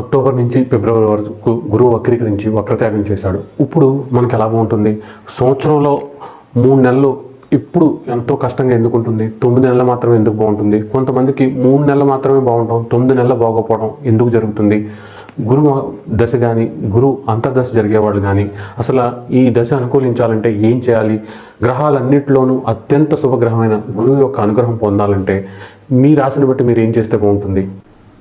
October నుంచి ఫిబ్రవరి వరకు గురువు వక్రీకరించి వక్రత్యాగం చేశాడు. ఇప్పుడు మనకి ఎలా బాగుంటుంది? సంవత్సరంలో మూడు నెలలు ఇప్పుడు ఎంతో కష్టంగా ఎందుకు ఉంటుంది తొమ్మిది నెలలు మాత్రమే ఎందుకు బాగుంటుంది? కొంతమందికి మూడు నెలలు మాత్రమే బాగుంటాం తొమ్మిది నెలలు బాగోపోవడం ఎందుకు జరుగుతుంది? గురువు దశ కానీ గురువు అంతర్దశ జరిగేవాళ్ళు కానీ అసలు ఈ దశ అనుకూలించాలంటే ఏం చేయాలి? గ్రహాలన్నింటిలోనూ అత్యంత శుభగ్రహమైన గురువు యొక్క అనుగ్రహం పొందాలంటే మీ రాశిని బట్టి మీరు ఏం చేస్తే బాగుంటుంది?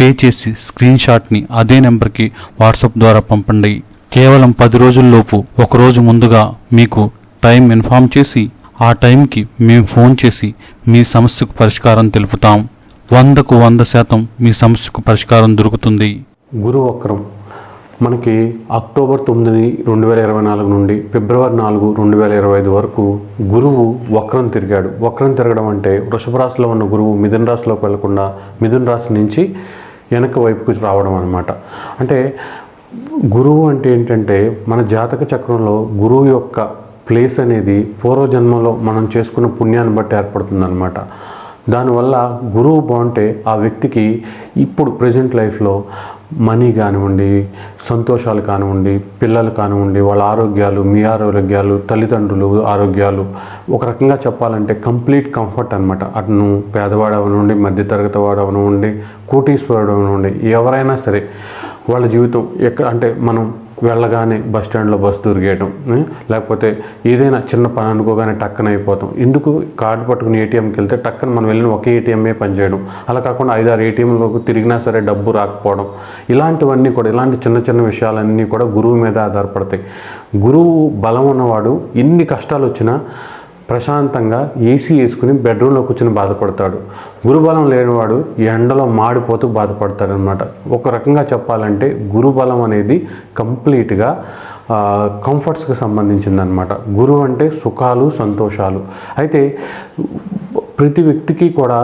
పే చేసి స్క్రీన్ షాట్ని అదే నెంబర్కి వాట్సాప్ ద్వారా పంపండి. కేవలం పది రోజుల్లోపు ఒకరోజు ముందుగా మీకు టైం ఇన్ఫామ్ చేసి ఆ టైంకి మేము ఫోన్ చేసి మీ సమస్యకు పరిష్కారం తెలుపుతాం. వందకు వంద శాతం మీ సమస్యకు పరిష్కారం దొరుకుతుంది. గురు వక్రం. మనకి అక్టోబర్ తొమ్మిది రెండు వేల ఇరవై నాలుగు నుండి ఫిబ్రవరి నాలుగు రెండు వేల ఇరవై ఐదు వరకు గురువు వక్రం తిరిగాడు. వక్రం తిరగడం అంటే వృషభ రాశిలో ఉన్న గురువు మిథున రాశిలోకి వెళ్ళకుండా మిథున రాశి నుంచి వెనక వైపుకి రావడం అనమాట అంటే గురువు అంటే ఏంటంటే మన జాతక చక్రంలో గురువు యొక్క ప్లేస్ అనేది పూర్వజన్మలో మనం చేసుకున్న పుణ్యాన్ని బట్టి ఏర్పడుతుందన్నమాట. దానివల్ల గురువు బాగుంటే ఆ వ్యక్తికి ఇప్పుడు ప్రజెంట్ లైఫ్లో మనీ కానివ్వండి సంతోషాలు కానివ్వండి పిల్లలు కానివ్వండి వాళ్ళ ఆరోగ్యాలు మీ ఆరోగ్యాలు తల్లిదండ్రులు ఆరోగ్యాలు. ఒక రకంగా చెప్పాలంటే కంప్లీట్ కంఫర్ట్ అనమాట అటును పేదవాడు అవనివ్వండి మధ్యతరగతి వాడు అవనివ్వండి కోటీశ్వరుడు అవనివ్వండి ఎవరైనా సరే వాళ్ళ జీవితం ఎక్కడ అంటే మనం వెళ్ళగానే బస్ స్టాండ్లో బస్సు దొరికేయటం లేకపోతే ఏదైనా చిన్న పని అనుకోగానే టక్కన అయిపోతాం. ఎందుకు? కార్డు పట్టుకుని ఏటీఎంకి వెళ్తే టక్కన మనం వెళ్ళిన ఒకే ఏటీఎంఏ పనిచేయడం అలా కాకుండా ఐదారు ఏటీఎంలకు తిరిగినా సరే డబ్బు రాకపోవడం. ఇలాంటివన్నీ కూడా ఇలాంటి చిన్న చిన్న విషయాలన్నీ కూడా గురువు మీద ఆధారపడతాయి. గురువు బలం ఉన్నవాడు ఎన్ని కష్టాలు వచ్చినా ప్రశాంతంగా ఏసీ వేసుకుని బెడ్రూమ్లో కూర్చొని బాధపడతాడు. గురుబలం లేనివాడు ఎండలో మాడిపోతూ బాధపడతాడు అనమాట ఒక రకంగా చెప్పాలంటే గురుబలం అనేది కంప్లీట్గా కంఫర్ట్స్కి సంబంధించిందనమాట గురువు అంటే సుఖాలు సంతోషాలు. అయితే ప్రతి వ్యక్తికి కూడా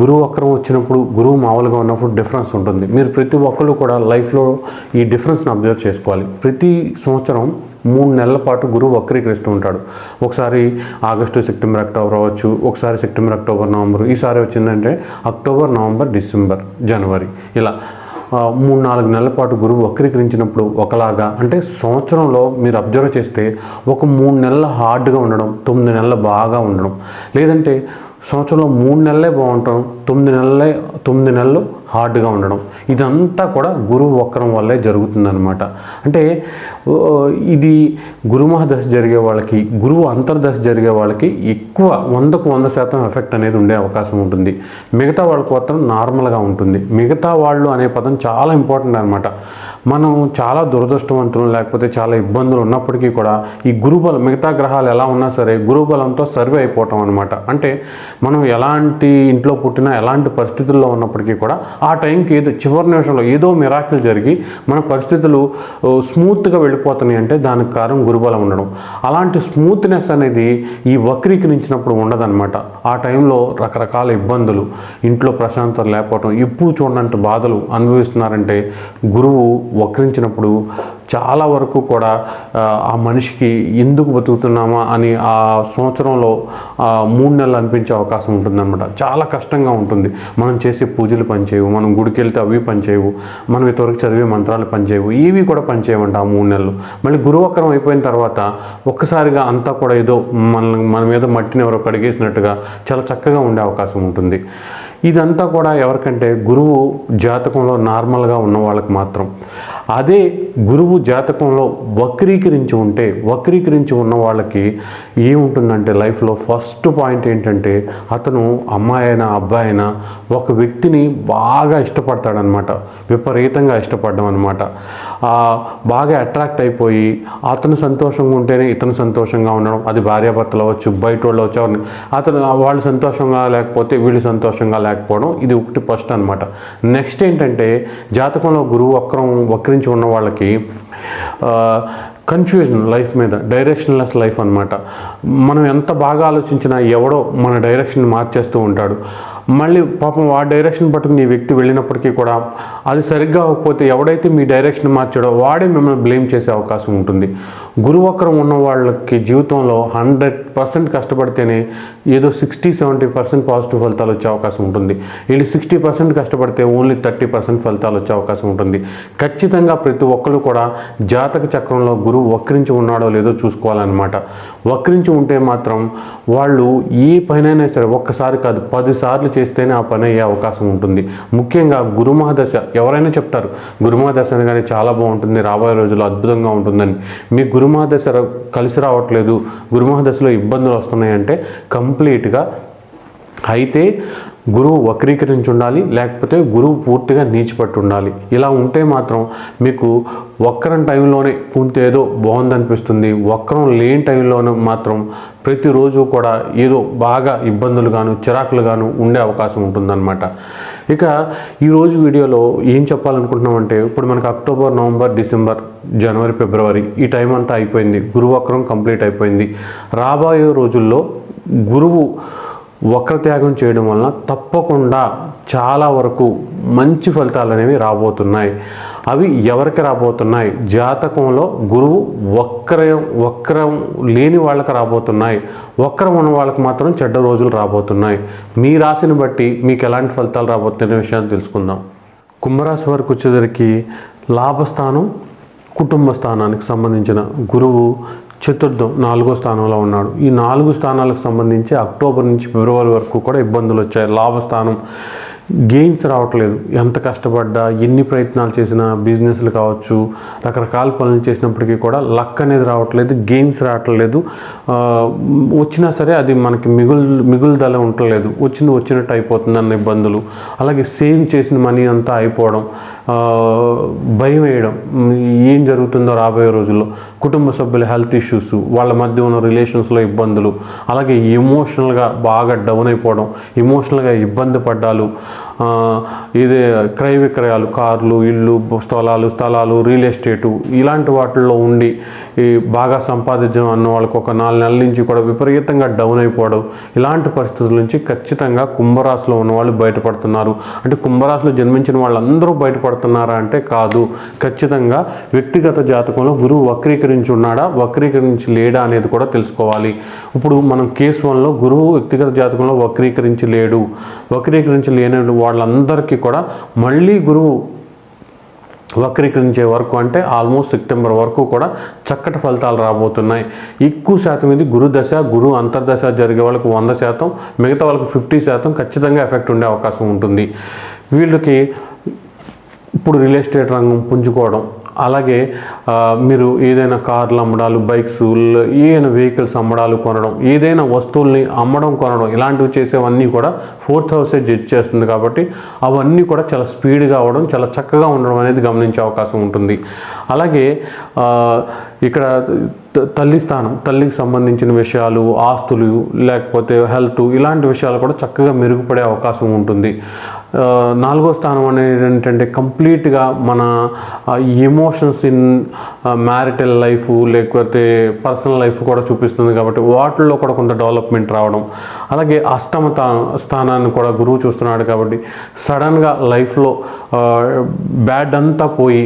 గురువు వక్రం వచ్చినప్పుడు గురువు మామూలుగా ఉన్నప్పుడు డిఫరెన్స్ ఉంటుంది. మీరు ప్రతి ఒక్కరు కూడా లైఫ్లో ఈ డిఫరెన్స్ని అబ్జర్వ్ చేసుకోవాలి. ప్రతి సంవత్సరం మూడు నెలల పాటు గురువు వక్రీకరిస్తూ ఉంటాడు. ఒకసారి ఆగస్టు సెప్టెంబర్ అక్టోబర్ అవ్వచ్చు ఒకసారి సెప్టెంబర్ అక్టోబర్ నవంబర్. ఈసారి వచ్చిందంటే అక్టోబర్ నవంబర్ డిసెంబర్ జనవరి. ఇలా మూడు నాలుగు నెలల పాటు గురువు వక్రీకరించినప్పుడు ఒకలాగా అంటే సంవత్సరంలో మీరు అబ్జర్వ్ చేస్తే ఒక మూడు నెలలు హార్డ్గా ఉండడం తొమ్మిది నెలలు బాగా ఉండడం. లేదంటే సంవత్సరంలో మూడు నెలలే బాగుంటాం తొమ్మిది నెలలే తొమ్మిది నెలలు హార్డ్గా ఉండడం. ఇదంతా కూడా గురువు వక్రం వల్లే జరుగుతుందన్నమాట. అంటే ఇది గురుమహదశ జరిగే వాళ్ళకి గురువు అంతర్దశ జరిగే వాళ్ళకి ఎక్కువ వందకు వంద శాతం ఎఫెక్ట్ అనేది ఉండే అవకాశం ఉంటుంది. మిగతా వాళ్ళకి మాత్రం నార్మల్గా ఉంటుంది. మిగతా వాళ్ళు అనే పదం చాలా ఇంపార్టెంట్ అనమాట మనం చాలా దురదృష్టవంతులు లేకపోతే చాలా ఇబ్బందులు ఉన్నప్పటికీ కూడా ఈ గురుబలం మిగతా గ్రహాలు ఎలా ఉన్నా సరే గురుబలంతో సర్వే అయిపోవటం అనమాట అంటే మనం ఎలాంటి ఇంట్లో పుట్టినా ఎలాంటి పరిస్థితుల్లో ఉన్నప్పటికీ కూడా ఆ టైంకి ఏదో చివరి నిమిషంలో ఏదో మిరాకిల్ జరిగి మన పరిస్థితులు స్మూత్గా వెళ్ళిపోతున్నాయి అంటే దానికి కారణం గురుబలం ఉండడం. అలాంటి స్మూత్నెస్ అనేది ఈ వక్రీకరించినప్పుడు ఉండదన్నమాట. ఆ టైంలో రకరకాల ఇబ్బందులు ఇంట్లో ప్రశాంతత లేకపోవడం ఎప్పుడు చూడనంత బాధలు అనుభవిస్తున్నారంటే గురువు వక్రించినప్పుడు చాలా వరకు కూడా ఆ, మనిషికి ఎందుకు బతుకుతున్నామా అని ఆ సంవత్సరంలో ఆ, మూడు నెలలు అనిపించే అవకాశం ఉంటుందన్నమాట. చాలా కష్టంగా ఉంటుంది. మనం చేసే పూజలు పనిచేయవు మనం గుడికి వెళ్తే అవి పనిచేయవు మనం ఇంతవరకు చదివే మంత్రాలు పనిచేయవు ఏవి కూడా పనిచేయమంట ఆ మూడు నెలలు. మళ్ళీ గురువక్రం అయిపోయిన తర్వాత ఒక్కసారిగా అంతా కూడా ఏదో మన మన మీద మట్టిని ఎవరో కడిగేసినట్టుగా చాలా చక్కగా ఉండే అవకాశం ఉంటుంది. ఇదంతా కూడా ఎవరికంటే గురువు జాతకంలో నార్మల్గా ఉన్న వాళ్ళకి మాత్రం. అదే గురువు జాతకంలో వక్రీకరించి ఉంటే వక్రీకరించి ఉన్న వాళ్ళకి ఏముంటుందంటే లైఫ్లో ఫస్ట్ పాయింట్ ఏంటంటే అతను అమ్మాయి అయినా అబ్బాయి అయినా ఒక వ్యక్తిని బాగా ఇష్టపడతాడనమాట విపరీతంగా ఇష్టపడడం అనమాట బాగా అట్రాక్ట్ అయిపోయి అతను సంతోషంగా ఉంటేనే ఇతను సంతోషంగా ఉండడం. అది భార్యాభర్తలు అవ్వచ్చు బయట వాళ్ళు అవ్వచ్చు అతను వాళ్ళు సంతోషంగా లేకపోతే వీళ్ళు సంతోషంగా లేకపోతే లేకపోవడం ఇది ఒకటి ఫస్ట్ అనమాట నెక్స్ట్ ఏంటంటే జాతకంలో గురువు వక్రం వక్రించి ఉన్న వాళ్ళకి కన్ఫ్యూజన్ లైఫ్ మీద డైరెక్షన్లెస్ లైఫ్ అనమాట మనం ఎంత బాగా ఆలోచించినా ఎవడో మన డైరెక్షన్ మార్చేస్తూ ఉంటాడు. మళ్ళీ పాపం ఆ డైరెక్షన్ పట్టుకుని ఈ వ్యక్తి వెళ్ళినప్పటికీ కూడా అది సరిగ్గా అవ్వకపోతే ఎవడైతే మీ డైరెక్షన్ మార్చాడో వాడే మిమ్మల్ని బ్లేమ్ చేసే అవకాశం ఉంటుంది. గురువక్రం ఉన్న వాళ్ళకి జీవితంలో హండ్రెడ్ పర్సెంట్ కష్టపడితేనే ఏదో సిక్స్టీ సెవెంటీ పర్సెంట్ పాజిటివ్ ఫలితాలు వచ్చే అవకాశం ఉంటుంది. వీళ్ళు సిక్స్టీ పర్సెంట్ కష్టపడితే ఓన్లీ థర్టీ పర్సెంట్ ఫలితాలు వచ్చే అవకాశం ఉంటుంది. ఖచ్చితంగా ప్రతి ఒక్కరు కూడా జాతక చక్రంలో గురువు వక్రించి ఉన్నాడో లేదో చూసుకోవాలన్నమాట. వక్రించి ఉంటే మాత్రం వాళ్ళు ఏ పనైనా సరే ఒక్కసారి కాదు పదిసార్లు చేస్తేనే ఆ పని అయ్యే అవకాశం ఉంటుంది. ముఖ్యంగా గురుమహాదశ ఎవరైనా చెప్తారు గురుమహాదశ అనగానే చాలా బాగుంటుంది రాబోయే రోజుల్లో అద్భుతంగా ఉంటుందని. మీ గురుమహాదశ కలిసి రావట్లేదు. గురుమహాదశలో ఇబ్బందులు వస్తున్నాయంటే కంప్లీట్గా అయితే గురువు వక్రీకరించి ఉండాలి లేకపోతే గురువు పూర్తిగా నీచిపట్టు ఉండాలి ఇలా ఉంటే మాత్రం మీకు వక్రం టైంలోనే కొంత ఏదో బాగుందనిపిస్తుంది. వక్రం లేని టైంలోనే మాత్రం ప్రతిరోజు కూడా ఏదో బాగా ఇబ్బందులు గాను చిరాకులు గాను ఉండే అవకాశం ఉంటుందన్నమాట. ఇక ఈరోజు వీడియోలో ఏం చెప్పాలనుకుంటున్నామంటే ఇప్పుడు మనకు అక్టోబర్ నవంబర్ డిసెంబర్ జనవరి ఫిబ్రవరి ఈ టైం అంతా అయిపోయింది. గురువక్రం కంప్లీట్ అయిపోయింది. రాబోయే రోజుల్లో గురువు వక్రత్యాగం చేయడం వలన తప్పకుండా చాలా వరకు మంచి ఫలితాలు అనేవి రాబోతున్నాయి. అవి ఎవరికి రాబోతున్నాయి? జాతకంలో గురువు వక్రయం వక్రం లేని వాళ్ళకి రాబోతున్నాయి. వక్రం ఉన్న వాళ్ళకి మాత్రం చెడ్డ రోజులు రాబోతున్నాయి. మీ రాశిని బట్టి మీకు ఎలాంటి ఫలితాలు రాబోతున్న విషయాన్ని తెలుసుకుందాం. కుంభరాశి వరకు వచ్చేసరికి లాభస్థానం కుటుంబ స్థానానికి సంబంధించిన గురువు చతుర్థం నాలుగో స్థానంలో ఉన్నాడు. ఈ నాలుగు స్థానాలకు సంబంధించి అక్టోబర్ నుంచి ఫిబ్రవరి వరకు కూడా ఇబ్బందులు వచ్చాయి. లాభస్థానం గెయిన్స్ రావట్లేదు. ఎంత కష్టపడ్డా ఎన్ని ప్రయత్నాలు చేసినా బిజినెస్లు కావచ్చు రకరకాల పనులు చేసినప్పటికీ కూడా లక్ అనేది రావట్లేదు గెయిన్స్ రావట్లేదు. వచ్చినా సరే అది మనకి మిగులు మిగులుదల ఉండలేదు వచ్చింది వచ్చినట్టు అయిపోతుంది అన్న ఇబ్బందులు. అలాగే సేవ్ చేసిన మనీ అంతా అయిపోవడం భయం వేయడం. ఏం జరుగుతుందో రాబోయే రోజుల్లో. కుటుంబ సభ్యుల హెల్త్ ఇష్యూస్ వాళ్ళ మధ్య ఉన్న రిలేషన్స్లో ఇబ్బందులు అలాగే ఎమోషనల్గా బాగా డౌన్ అయిపోవడం ఎమోషనల్గా ఇబ్బంది పడ్డాలు ఇదే క్రయ విక్రయాలు కార్లు ఇళ్ళు స్థలాలు స్థలాలు రియల్ ఎస్టేటు ఇలాంటి వాటిల్లో ఉండి ఈ బాగా సంపాదించడం అన్న వాళ్ళకి ఒక నాలుగు నెలల నుంచి కూడా విపరీతంగా డౌన్ అయిపోవడం ఇలాంటి పరిస్థితుల నుంచి ఖచ్చితంగా కుంభరాశిలో ఉన్న వాళ్ళు బయటపడుతున్నారు. అంటే కుంభరాశిలో జన్మించిన వాళ్ళందరూ బయటపడుతున్నారా అంటే కాదు. ఖచ్చితంగా వ్యక్తిగత జాతకంలో గురువు వక్రీకరించి ఉన్నాడా వక్రీకరించి లేడా అనేది కూడా తెలుసుకోవాలి. ఇప్పుడు మనం కేసు వన్లో గురువు వ్యక్తిగత జాతకంలో వక్రీకరించి లేడు. వక్రీకరించి లేని వాళ్ళందరికీ కూడా మళ్ళీ గురువు వక్రీకరించే వరకు అంటే ఆల్మోస్ట్ సెప్టెంబర్ వరకు కూడా చక్కటి ఫలితాలు రాబోతున్నాయి. ఎక్కువ శాతం ఇది గురుదశ గురు అంతర్దశ జరిగే వాళ్ళకి వంద శాతం మిగతా వాళ్ళకి ఫిఫ్టీ శాతం ఖచ్చితంగా ఎఫెక్ట్ ఉండే అవకాశం ఉంటుంది. వీళ్ళకి ఇప్పుడు రియల్ ఎస్టేట్ రంగం పుంజుకోవడం అలాగే మీరు ఏదైనా కార్లు అమ్మడాలు బైక్స్ ఏదైనా వెహికల్స్ అమ్మడాలు కొనడం ఏదైనా వస్తువుల్ని అమ్మడం కొనడం ఇలాంటివి చేసేవన్నీ కూడా ఫోర్త్ హౌసే జడ్జ్ చేస్తుంది కాబట్టి అవన్నీ కూడా చాలా స్పీడ్గా అవ్వడం చాలా చక్కగా ఉండడం అనేది గమనించే అవకాశం ఉంటుంది. అలాగే ఇక్కడ త- తల్లి స్థానం తల్లికి సంబంధించిన విషయాలు ఆస్తులు లేకపోతే హెల్త్ ఇలాంటి విషయాలు కూడా చక్కగా మెరుగుపడే అవకాశం ఉంటుంది. నాలుగో స్థానం అనేది ఏంటంటే కంప్లీట్గా మన ఎమోషన్స్ ఇన్ మ్యారిటల్ లైఫ్ లేకపోతే పర్సనల్ లైఫ్ కూడా చూపిస్తుంది కాబట్టి వాటిల్లో కూడా కొంత డెవలప్మెంట్ రావడం. అలాగే అష్టమ స్థానాన్ని కూడా గురువు చూస్తున్నాడు కాబట్టి సడన్గా లైఫ్లో బ్యాడ్ అంతా పోయి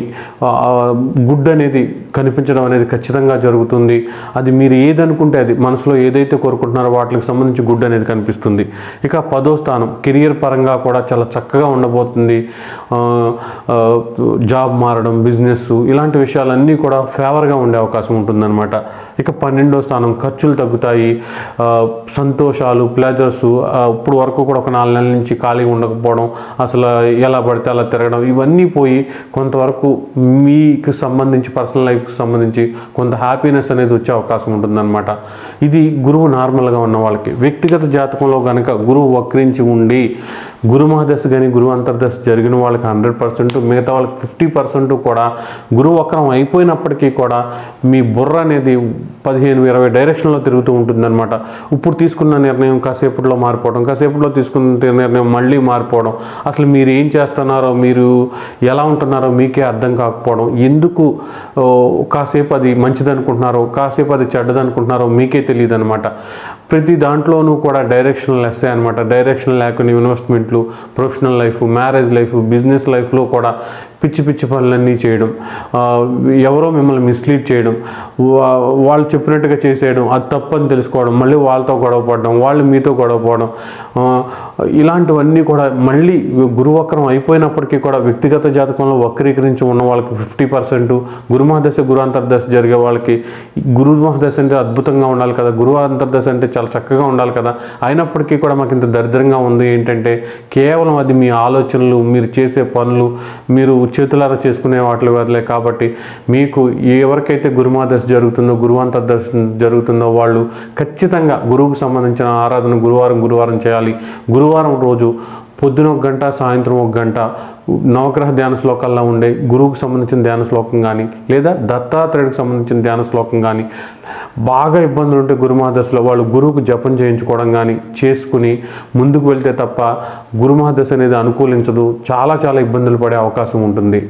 గుడ్ అనేది కనిపించడం అనేది ఖచ్చితంగా జరుగుతుంది. అది మీరు ఏదనుకుంటే అది మనసులో ఏదైతే కోరుకుంటున్నారో వాటికి సంబంధించి గుడ్ అనేది కనిపిస్తుంది. ఇక పదో స్థానం కెరియర్ పరంగా కూడా చాలా చక్కగా ఉండబోతుంది. జాబ్ మారడం బిజినెస్ ఇలాంటి విషయాలన్నీ కూడా ఫేవర్గా ఉండే అవకాశం ఉంటుందన్నమాట. ఇక పన్నెండో స్థానం ఖర్చులు తగ్గుతాయి సంతోషాలు ప్లెజర్స్ ఇప్పుడు వరకు కూడా ఒక నాలుగు నెలల నుంచి ఖాళీగా ఉండకపోవడం అసలు ఎలా పడితే అలా తిరగడం ఇవన్నీ పోయి కొంతవరకు మీకు సంబంధించి పర్సనల్ లైఫ్కి సంబంధించి కొంత హ్యాపీనెస్ అనేది వచ్చే అవకాశం ఉంటుందన్నమాట. ఇది గురువు నార్మల్గా ఉన్న వాళ్ళకి. వ్యక్తిగత జాతకంలో కనుక గురువు వక్రించి ఉండి గురు మహాదశ కానీ గురువు అంతర్దశ జరిగిన వాళ్ళకి హండ్రెడ్ పర్సెంట్ మిగతా వాళ్ళకి ఫిఫ్టీ పర్సెంట్ కూడా గురువు వక్రం అయిపోయినప్పటికీ కూడా మీ బుర్ర అనేది పదిహేను ఇరవై డైరెక్షన్లో తిరుగుతూ ఉంటుందన్నమాట. ఇప్పుడు తీసుకున్న నిర్ణయం కాసేపట్లో మారిపోవడం కాసేపట్లో తీసుకున్న నిర్ణయం మళ్ళీ మారిపోవడం. అసలు మీరు ఏం చేస్తున్నారో మీరు ఎలా ఉంటున్నారో మీకే అర్థం కాకపోవడం. ఎందుకు కాసేపు అది మంచిది అనుకుంటున్నారో కాసేపు అది చెడ్డది అనుకుంటున్నారో మీకే తెలియదు అనమాట ప్రతి దాంట్లోనూ కూడా డైరెక్షన్ వస్తాయి అనమాట డైరెక్షన్ లేకుండా ఇన్వెస్ట్మెంట్లు professional life marriage life business లైఫ్లో కూడా పిచ్చి పిచ్చి పనులన్నీ చేయడం. ఎవరో మిమ్మల్ని మిస్లీడ్ చేయడం. వా- వాళ్ళు చెప్పినట్టుగా చేసేయడం. అది తప్పని తెలుసుకోవడం. మళ్ళీ వాళ్ళతో గొడవ పడడం. వాళ్ళు మీతో గొడవ పడడం. ఇలాంటివన్నీ కూడా మళ్ళీ గురువక్రం అయిపోయినప్పటికీ కూడా వ్యక్తిగత జాతకంలో వక్రీకరించి ఉన్న వాళ్ళకి ఫిఫ్టీ పర్సెంట్ గురుమహాదశ గురు అంతర్దశ జరిగే వాళ్ళకి గురు మహాదశ అంటే అద్భుతంగా ఉండాలి కదా. గురు అంతర్దశ అంటే చాలా చక్కగా ఉండాలి కదా. అయినప్పటికీ కూడా మాకు ఇంత దరిద్రంగా ఉంది. ఏంటంటే కేవలం అది మీ ఆలోచనలు మీరు చేసే పనులు మీరు చేతులారా చేసుకునే వాటి వదిలే కాబట్టి మీకు ఎవరికైతే గురుమాదశ జరుగుతుందో గురువంతర్దశ జరుగుతుందో వాళ్ళు ఖచ్చితంగా గురువుకు సంబంధించిన ఆరాధన గురువారం గురువారం చేయాలి. గురువారం రోజు పొద్దున ఒక గంట సాయంత్రం ఒక గంట నవగ్రహ ధ్యాన శ్లోకాల్లో ఉండే గురువుకు సంబంధించిన ధ్యాన శ్లోకం కానీ లేదా దత్తాత్రేయుడికి సంబంధించిన ధ్యాన శ్లోకం కానీ బాగా ఇబ్బందులు ఉంటే గురుమహాదశలో వాళ్ళు గురువుకు జపం చేయించుకోవడం కానీ చేసుకుని ముందుకు వెళ్తే తప్ప గురుమహాదశ అనేది అనుకూలించదు. చాలా చాలా ఇబ్బందులు పడే అవకాశం ఉంటుంది.